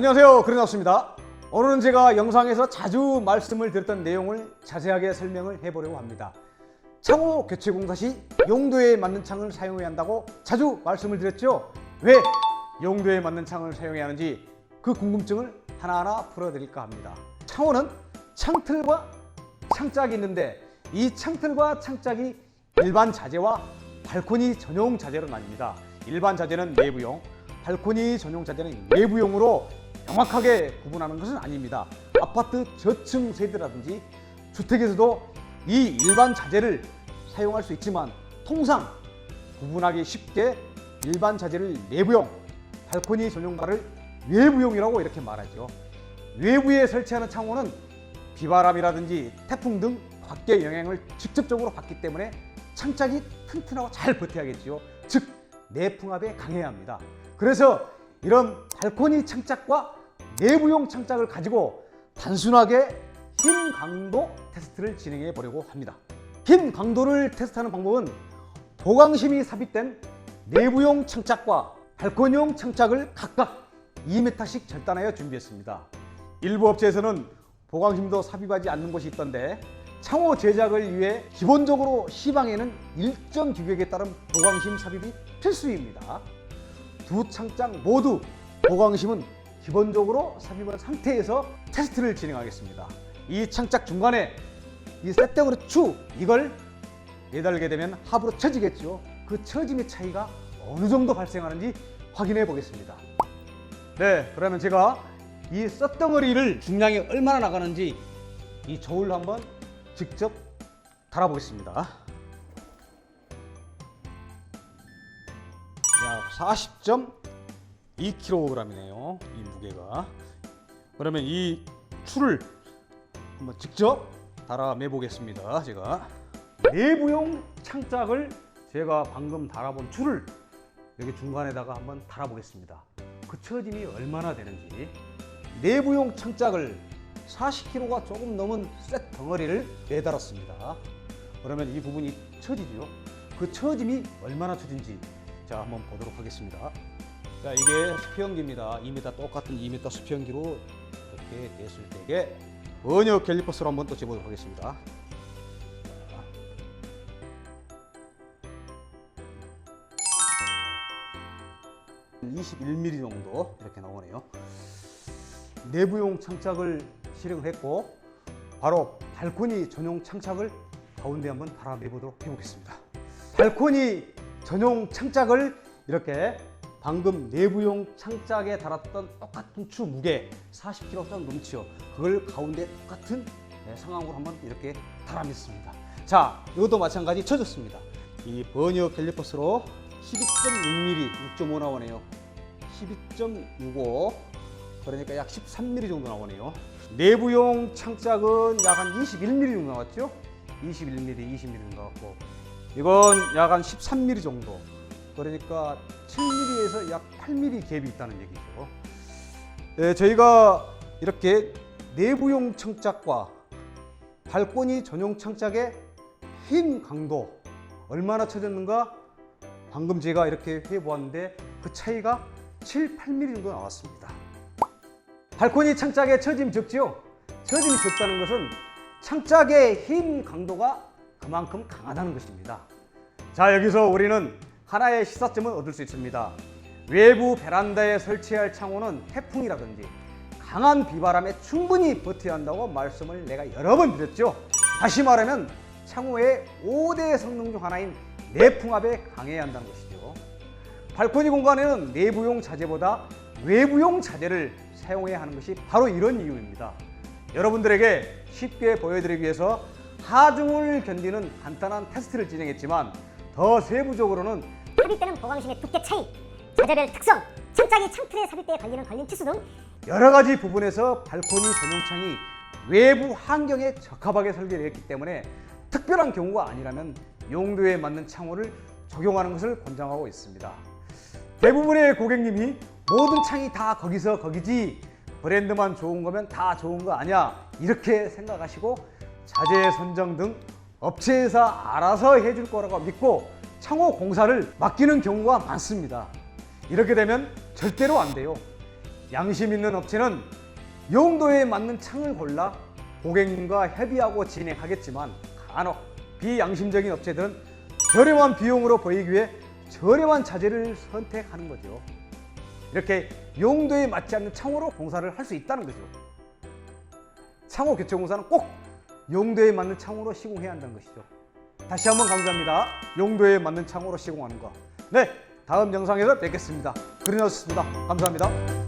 안녕하세요. 그린하우스입니다. 오늘은 제가 영상에서 자주 말씀을 드렸던 내용을 자세하게 설명을 해보려고 합니다. 창호 교체 공사 시 용도에 맞는 창을 사용해야 한다고 자주 말씀을 드렸죠. 왜 용도에 맞는 창을 사용해야 하는지 그 궁금증을 하나하나 풀어드릴까 합니다. 창호는 창틀과 창짝이 있는데 이 창틀과 창짝이 일반 자재와 발코니 전용 자재로 나뉩니다. 일반 자재는 내부용, 발코니 전용 자재는 외부용으로 명확하게 구분하는 것은 아닙니다. 아파트 저층 세대라든지 주택에서도 이 일반 자재를 사용할 수 있지만 통상 구분하기 쉽게 일반 자재를 내부용, 발코니 전용발을 외부용이라고 이렇게 말하죠. 외부에 설치하는 창호는 비바람이라든지 태풍 등 밖의 영향을 직접적으로 받기 때문에 창짝이 튼튼하고 잘 버텨야겠지요. 즉 내풍압에 강해야 합니다. 그래서 이런 발코니 창짝과 내부용 창짝을 가지고 단순하게 힘 강도 테스트를 진행해 보려고 합니다. 힘 강도를 테스트하는 방법은 보강심이 삽입된 내부용 창짝과 발코니용 창짝을 각각 2m씩 절단하여 준비했습니다. 일부 업체에서는 보강심도 삽입하지 않는 곳이 있던데 창호 제작을 위해 기본적으로 시방에는 일정 규격에 따른 보강심 삽입이 필수입니다. 두 창짝 모두 보강심은 기본적으로 삽입한 상태에서 테스트를 진행하겠습니다. 이 창짝 중간에 이 쇳덩어리 추 이걸 매달게 되면 합으로 쳐지겠죠. 그 처짐의 차이가 어느 정도 발생하는지 확인해 보겠습니다. 네, 그러면 제가 이 쇳덩어리를 중량이 얼마나 나가는지 이 저울로 한번 직접 달아보겠습니다. 약 40.2kg이네요. 이 무게가. 그러면 이 추를 한번 직접 달아매 보겠습니다. 제가 내부용 창짝을 제가 방금 달아본 추를 여기 중간에다가 한번 달아보겠습니다. 그 처짐이 얼마나 되는지 내부용 창짝을 40kg가 조금 넘은 셋 덩어리를 매달았습니다. 그러면 이 부분이 처지죠. 그 처짐이 얼마나 처진지 자 한번 보도록 하겠습니다. 자 이게 수평기입니다. 2m 똑같은 2m 수평기로 이렇게 됐을 때에 번역 캘리퍼스로 한번 또 재보도록 하겠습니다. 21mm 정도 이렇게 나오네요. 내부용 창짝을 실행을 했고 바로 발코니 전용 창짝을 가운데 한번 달아내보도록 해보겠습니다. 발코니 전용 창짝을 이렇게 방금 내부용 창짝에 달았던 똑같은 추 무게 40kg 좀 넘치요. 그걸 가운데 똑같은 네, 상황으로 한번 이렇게 달아냈습니다. 자, 이것도 마찬가지 쳐졌습니다. 이 버니어 캘리퍼스로 12.6mm, 6.5 나오네요. 12.65 그러니까 약 13mm 정도 나오네요. 내부용 창짝은 약 한 21mm 정도 나왔죠? 21mm, 20mm 정도 나왔고 이건 약 한 13mm 정도. 그러니까 7mm에서 약 8mm 갭이 있다는 얘기죠. 네, 저희가 이렇게 내부용 창짝과 발코니 전용 창짝의 힘 강도 얼마나 쳐졌는가 방금 제가 이렇게 해보았는데 그 차이가 7, 8mm 정도 나왔습니다. 발코니 창짝의 처짐이 적지요? 처짐이 적다는 것은 창짝의 힘 강도가 그만큼 강하다는 것입니다. 자, 여기서 우리는 하나의 시사점을 얻을 수 있습니다. 외부 베란다에 설치할 창호는 해풍이라든지 강한 비바람에 충분히 버텨야 한다고 말씀을 내가 여러 번 드렸죠. 다시 말하면 창호의 5대 성능 중 하나인 내풍압에 강해야 한다는 것이죠. 발코니 공간에는 내부용 자재보다 외부용 자재를 사용해야 하는 것이 바로 이런 이유입니다. 여러분들에게 쉽게 보여드리기 위해서 하중을 견디는 간단한 테스트를 진행했지만 더 세부적으로는 삽입되는 보강심의 두께 차이, 자재별 특성, 창짝이 창틀에 삽입되어 걸리는 걸림 치수 등 여러 가지 부분에서 발코니 전용창이 외부 환경에 적합하게 설계되어 있기 때문에 특별한 경우가 아니라면 용도에 맞는 창호를 적용하는 것을 권장하고 있습니다. 대부분의 고객님이 모든 창이 다 거기서 거기지 브랜드만 좋은 거면 다 좋은 거 아니야 이렇게 생각하시고 자재 선정 등 업체에서 알아서 해줄 거라고 믿고 창호 공사를 맡기는 경우가 많습니다. 이렇게 되면 절대로 안 돼요. 양심 있는 업체는 용도에 맞는 창을 골라 고객님과 협의하고 진행하겠지만 간혹 비양심적인 업체들은 저렴한 비용으로 보이기 위해 저렴한 자재를 선택하는 거죠. 이렇게 용도에 맞지 않는 창호로 공사를 할 수 있다는 거죠. 창호 교체 공사는 꼭 용도에 맞는 창호로 시공해야 한다는 것이죠. 다시 한번 감사합니다. 용도에 맞는 창호로 시공하는 거. 네, 다음 영상에서 뵙겠습니다. 그린하우스입니다. 감사합니다.